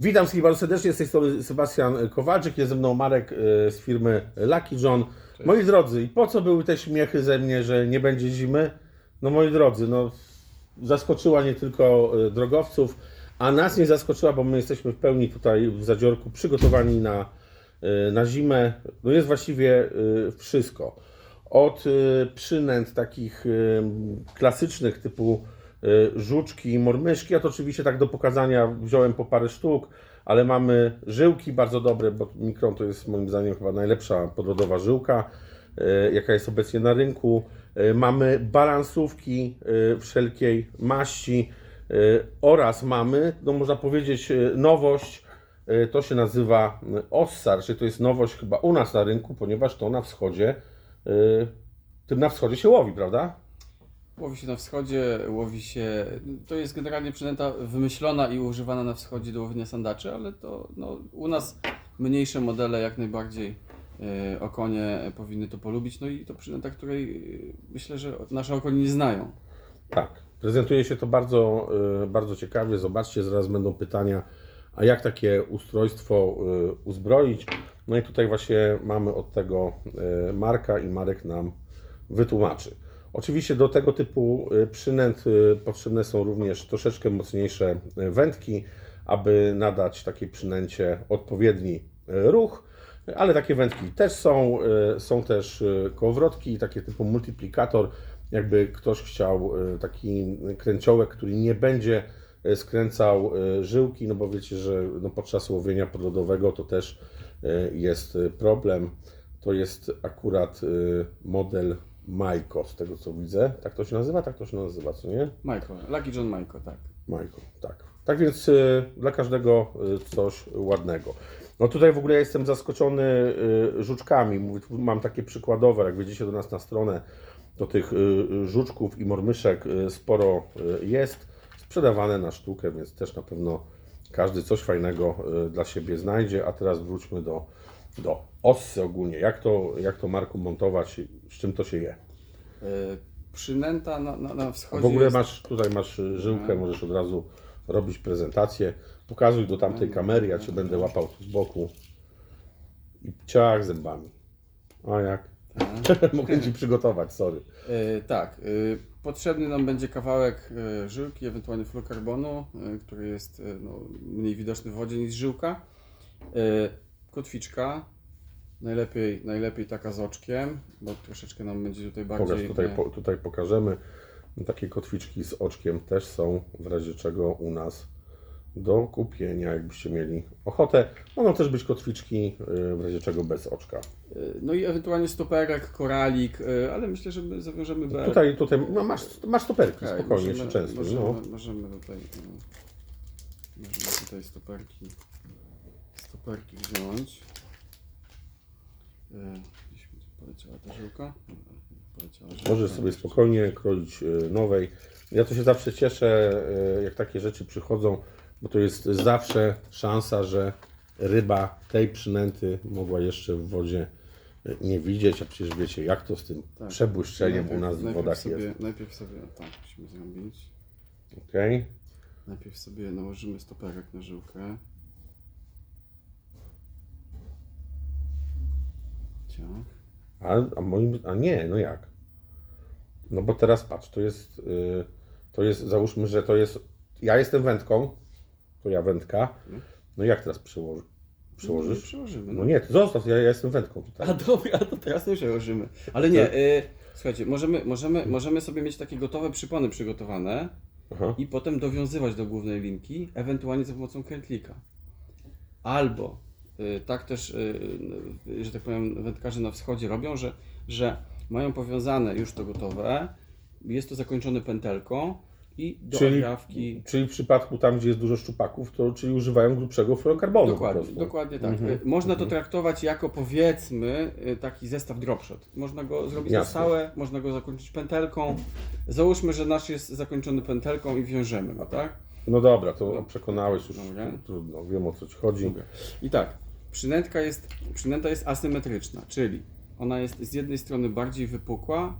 Witam wszystkich bardzo serdecznie, z tej strony Sebastian Kowalczyk, jest ze mną Marek e, z firmy Lucky John. Moi drodzy, i po co były te śmiechy ze mnie, że nie będzie zimy? No moi drodzy, no zaskoczyła nie tylko e, drogowców, a nas nie zaskoczyła, bo my jesteśmy w pełni tutaj w Zadziorku przygotowani na, e, na zimę. No jest właściwie wszystko. Od przynęt takich klasycznych typu żuczki i mormyszki, a to oczywiście tak do pokazania wziąłem po parę sztuk, ale mamy żyłki bardzo dobre, bo Mikron to jest moim zdaniem chyba najlepsza podrodowa żyłka, e, jaka jest obecnie na rynku. E, Mamy balansówki wszelkiej maści oraz mamy, no można powiedzieć, nowość, to się nazywa Ossar, czyli to jest nowość chyba u nas na rynku, ponieważ to na wschodzie, tym na wschodzie się łowi, prawda? Łowi się na wschodzie, łowi się. To jest generalnie przynęta wymyślona i używana na wschodzie do łowienia sandaczy, ale to no, u nas mniejsze modele jak najbardziej e, okonie powinny to polubić. No i to przynęta, której e, myślę, że nasze okonie nie znają. Tak, prezentuje się to bardzo, y, bardzo ciekawie. Zobaczcie, zaraz będą pytania, a jak takie ustrojstwo uzbroić. No i tutaj właśnie mamy od tego Marka i Marek nam wytłumaczy. Oczywiście do tego typu y, przynęt y, potrzebne są również troszeczkę mocniejsze y, wędki, aby nadać takiej przynęcie odpowiedni ruch. Ale takie wędki też są. Są też kołowrotki, takie typu multiplikator. Jakby ktoś chciał taki kręciołek, który nie będzie skręcał żyłki, no bo wiecie, że no podczas łowienia podlodowego to też jest problem. To jest akurat model Majko, z tego co widzę. Tak to się nazywa? Tak to się nazywa, co nie? Majko, Lucky John Majko, tak. Majko, tak. Tak więc y, dla każdego y, coś ładnego. No tutaj w ogóle ja jestem zaskoczony y, żuczkami. Mówię, tu mam takie przykładowe, jak wejdziecie do nas na stronę, to tych y, y, żuczków i mormyszek y, sporo y, jest. Sprzedawane na sztukę, więc też na pewno każdy coś fajnego y, dla siebie znajdzie. A teraz wróćmy do, do ossy ogólnie. Jak to, jak to Marku montować, z czym to się je? E, Przynęta na, na, na A wschodzie. w ogóle jest... masz, tutaj masz y, żyłkę, Mhm. możesz od razu robić prezentację. Pokazuj do tamtej kamery, ja Cię będę łapał tu z boku. I ciach zębami. A jak? Mogę Ci przygotować, sorry. E, tak, e, potrzebny nam będzie kawałek e, żyłki, ewentualnie fluorokarbonu, e, który jest e, no, mniej widoczny w wodzie niż żyłka. E, kotwiczka, najlepiej, najlepiej taka z oczkiem, bo troszeczkę nam będzie tutaj bardziej... Pokaż, tutaj, po, tutaj pokażemy. Takie kotwiczki z oczkiem też są w razie czego u nas do kupienia, jakbyście mieli ochotę. Mogą też być kotwiczki y, w razie czego bez oczka. e, No i ewentualnie stoperek, koralik, e, ale myślę, że my zawiążemy B. Tutaj, tutaj no masz, masz stoperki, Okej, spokojnie, możemy, często. Możemy, No. możemy tutaj, no, możemy tutaj stoperki, stoperki wziąć. E, Gdzieś mi poleciała ta żyłka. Poleciała żyłka. Możesz sobie spokojnie kroić y, nowej. Ja to się zawsze cieszę, y, jak takie rzeczy przychodzą, bo to jest zawsze szansa, że ryba tej przynęty mogła jeszcze w wodzie nie widzieć, a przecież wiecie, jak to z tym Tak. przebłyszczeniem u Najpierw- nas w wodach sobie, jest. Najpierw sobie, tak, musimy zrobić. Okay. Najpierw sobie nałożymy stoperek na żyłkę. Ciach. A, a moim, a nie, no jak? No bo teraz patrz, to jest, y, to jest, załóżmy, że to jest, ja jestem wędką, to ja wędka, no jak teraz przełoży, Nie przełożysz? przełożymy. No nie, zostaw, ja, ja jestem wędką tutaj. A dobra, to teraz nie przełożymy. Ale nie, y, słuchajcie, możemy, możemy, możemy sobie mieć takie gotowe przypony przygotowane Aha. i potem dowiązywać do głównej linki, ewentualnie za pomocą krętlika. Albo tak też, y, y, że tak powiem, wędkarze na wschodzie robią, że, że mają powiązane już to gotowe, jest to zakończone pętelką i do Czyli- agrawki. Czyli w przypadku tam, gdzie jest dużo szczupaków, to czyli używają grubszego fluorokarbonu Dokładnie, dokładnie tak. Mhm. Y, Można to traktować jako powiedzmy y, taki zestaw dropshot. Można go zrobić na Jasne. stałe, można go zakończyć pętelką. Załóżmy, że nasz jest zakończony pętelką i wiążemy go, tak? No dobra, to przekonałeś już, Dobra. trudno, wiem o co Ci chodzi. I tak, przynętka jest, przynęta jest asymetryczna, czyli ona jest z jednej strony bardziej wypukła,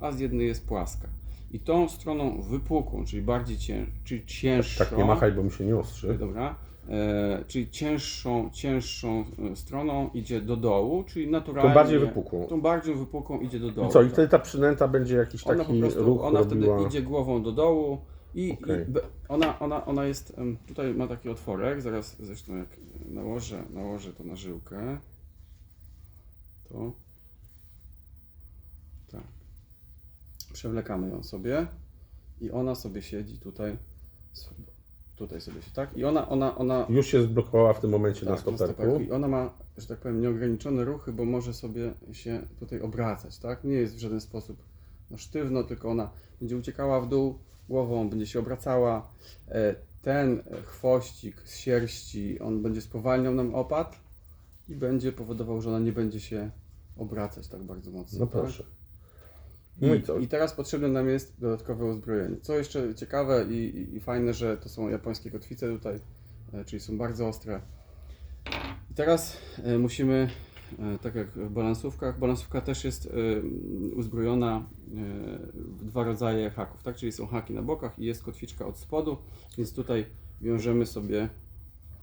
a z jednej jest płaska. I tą stroną wypukłą, czyli bardziej czyli cięższą. Tak nie machaj, bo mi się nie ostrzy. Dobra. e, czyli cięższą, cięższą e, stroną idzie do dołu, czyli naturalnie. Tą bardziej wypukłą. Tą bardziej wypukłą idzie do dołu. I co, i tak. wtedy ta przynęta będzie jakiś Ona taki po prostu, ruch ona wtedy robiła... idzie głową do dołu i, Okej. i ona, ona, ona jest, tutaj ma taki otworek, zaraz zresztą jak nałożę, nałożę to na żyłkę, to tak, przewlekamy ją sobie i ona sobie siedzi tutaj, tutaj sobie się, tak, i ona, ona, ona Już się zblokowała w tym momencie na tak, na stoperku. I ona ma, że tak powiem, nieograniczone ruchy, bo może sobie się tutaj obracać, tak? Nie jest w żaden sposób no, sztywno, tylko ona będzie uciekała w dół głową, będzie się obracała. E, Ten chwościk z sierści, on będzie spowalniał nam opad i będzie powodował, że ona nie będzie się obracać tak bardzo mocno. No tak? proszę. I, No i co? I teraz potrzebne nam jest dodatkowe uzbrojenie. Co jeszcze ciekawe i, i, i fajne, że to są japońskie kotwice tutaj, e, czyli są bardzo ostre. I teraz e, musimy, tak jak w balansówkach, balansówka też jest e, uzbrojona e, w dwa rodzaje haków, tak? Czyli są haki na bokach i jest kotwiczka od spodu, więc tutaj wiążemy sobie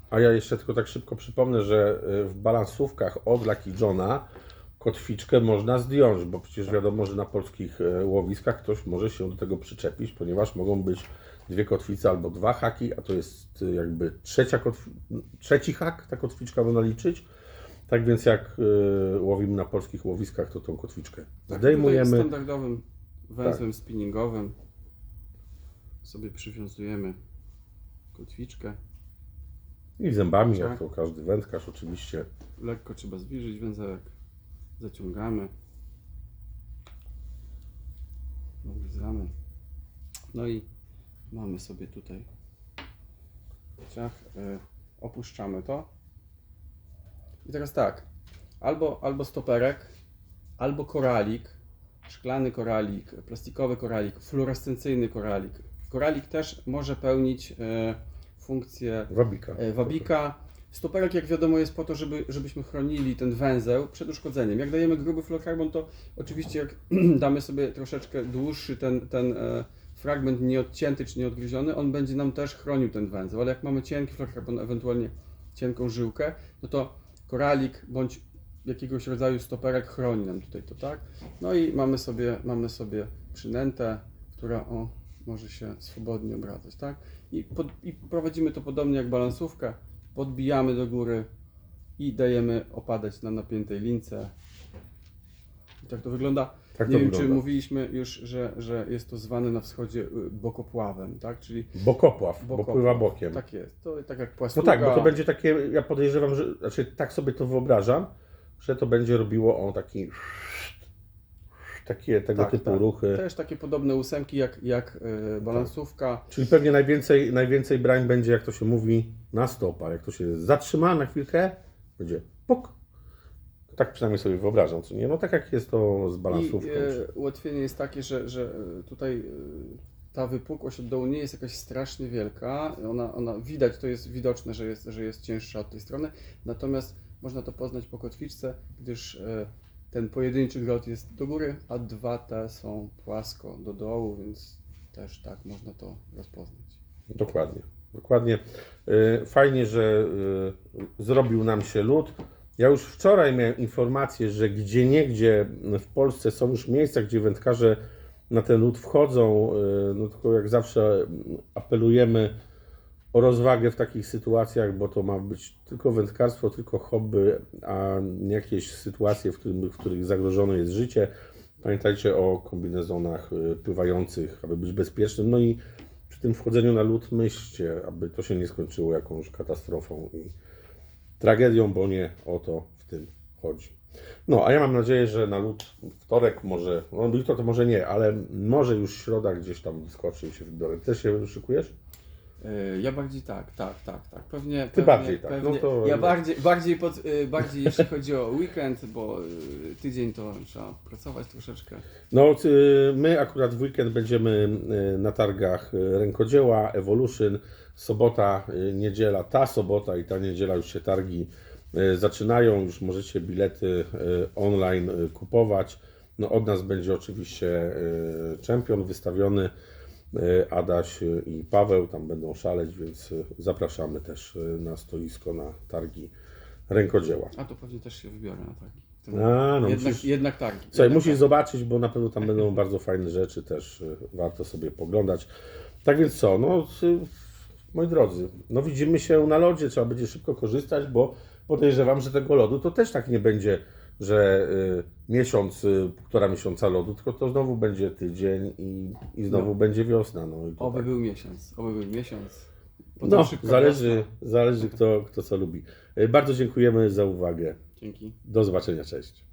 A ja jeszcze tylko tak szybko przypomnę, że w balansówkach od Lucky Johna kotwiczkę można zdjąć, bo przecież wiadomo, że na polskich e, łowiskach ktoś może się do tego przyczepić, ponieważ mogą być dwie kotwice albo dwa haki, a to jest jakby trzecia kotw... trzeci hak, ta kotwiczka można liczyć. Tak więc jak y, łowimy na polskich łowiskach, to tą kotwiczkę Tak, zdejmujemy. standardowym węzłem spinningowym sobie przywiązujemy kotwiczkę. I zębami, jak Tak. to każdy wędkarz oczywiście. Lekko trzeba zwilżyć węzełek. Zaciągamy. Obrizamy. No i mamy sobie tutaj ciach. y, opuszczamy to. I teraz tak. Albo, albo stoperek, albo koralik. Szklany koralik, plastikowy koralik, fluorescencyjny koralik. Koralik też może pełnić y, funkcję Wabika. e, wabika. Stoperek, jak wiadomo, jest po to, żeby, żebyśmy chronili ten węzeł przed uszkodzeniem. Jak dajemy gruby fluorokarbon, to oczywiście jak damy sobie troszeczkę dłuższy ten, ten e, fragment nieodcięty czy nieodgryziony, on będzie nam też chronił ten węzeł. Ale jak mamy cienki fluorokarbon, ewentualnie cienką żyłkę, no to koralik bądź jakiegoś rodzaju stoperek chroni nam tutaj to, tak? No i mamy sobie, mamy sobie przynętę, która o, może się swobodnie obracać, tak? I, pod, I prowadzimy to podobnie jak balansówkę. Podbijamy do góry i dajemy opadać na napiętej lince. I tak to wygląda. Tak Nie wiem, czy wygląda. mówiliśmy już, że, że jest to zwane na wschodzie y, bokopławem, tak? Czyli Bokopław, bo bokopław. pływa bokiem. Tak jest. To tak jak No płaskuga. tak, bo to będzie takie, ja podejrzewam, że, znaczy tak sobie to wyobrażam, że to będzie robiło o taki takie tego Tak, typu tak. ruchy. Też takie podobne ósemki jak, jak y, balansówka. Czyli pewnie najwięcej, najwięcej brań będzie, jak to się mówi, na stopa. Jak to się zatrzyma na chwilkę, będzie. Tak przynajmniej sobie wyobrażam, co nie? No tak jak jest to z I balansówką. e, ułatwienie jest takie, że, że e, tutaj e, ta wypukłość od dołu nie jest jakaś strasznie wielka. Ona, ona widać, to jest widoczne, że jest, że jest cięższa od tej strony. Natomiast można to poznać po kotwiczce, gdyż e, ten pojedynczy grot jest do góry, a dwa te są płasko do dołu, więc też tak można to rozpoznać. Dokładnie, dokładnie. Y, Fajnie, że zrobił nam się lód. Ja już wczoraj miałem informację, że gdzie niegdzie w Polsce są już miejsca, gdzie wędkarze na ten lód wchodzą. y, No tylko jak zawsze apelujemy o rozwagę w takich sytuacjach, bo to ma być tylko wędkarstwo, tylko hobby, a nie jakieś sytuacje, w, którym, w których zagrożone jest życie. Pamiętajcie o kombinezonach y, pływających, aby być bezpiecznym. No i przy tym wchodzeniu na lód myślcie, aby to się nie skończyło jakąś katastrofą i tragedią, bo nie o to w tym chodzi. No, a ja mam nadzieję, że na lód wtorek może, no jutro to może nie, ale może już środa gdzieś tam wyskoczy i się wybiorę. Też się szykujesz? E, Ja bardziej tak, tak, tak, tak. Pewnie. Ty pewnie, bardziej tak, Pewnie, no to- Ja bardziej, bardziej, pod, e, bardziej jeśli chodzi o weekend, bo e, tydzień to trzeba pracować troszeczkę. No, my akurat w weekend będziemy na targach rękodzieła, Evolution, sobota, niedziela, ta sobota i ta niedziela już się targi zaczynają, już możecie bilety online kupować. No, od nas będzie oczywiście czempion wystawiony. E, Adaś e, i Paweł tam będą szaleć, więc e, zapraszamy też e, na stoisko, na targi rękodzieła. A to pewnie też się wybiorę na targi. A, no jednak, musisz- jednak targi. Słuchaj, jednak musisz zobaczyć, bo na pewno tam będą bardzo fajne rzeczy, też y, warto sobie poglądać. Tak więc co, no moi drodzy, no widzimy się na lodzie, trzeba będzie szybko korzystać, bo podejrzewam, że tego lodu to też tak nie będzie, że y, miesiąc, y, półtora miesiąca lodu, tylko to znowu będzie tydzień i, i znowu No. będzie wiosna. No, i Oby tak. był miesiąc, oby był miesiąc. Potem no zależy, wiosna. zależy kto, kto co lubi. Y, Bardzo dziękujemy za uwagę. Dzięki. Do zobaczenia, cześć.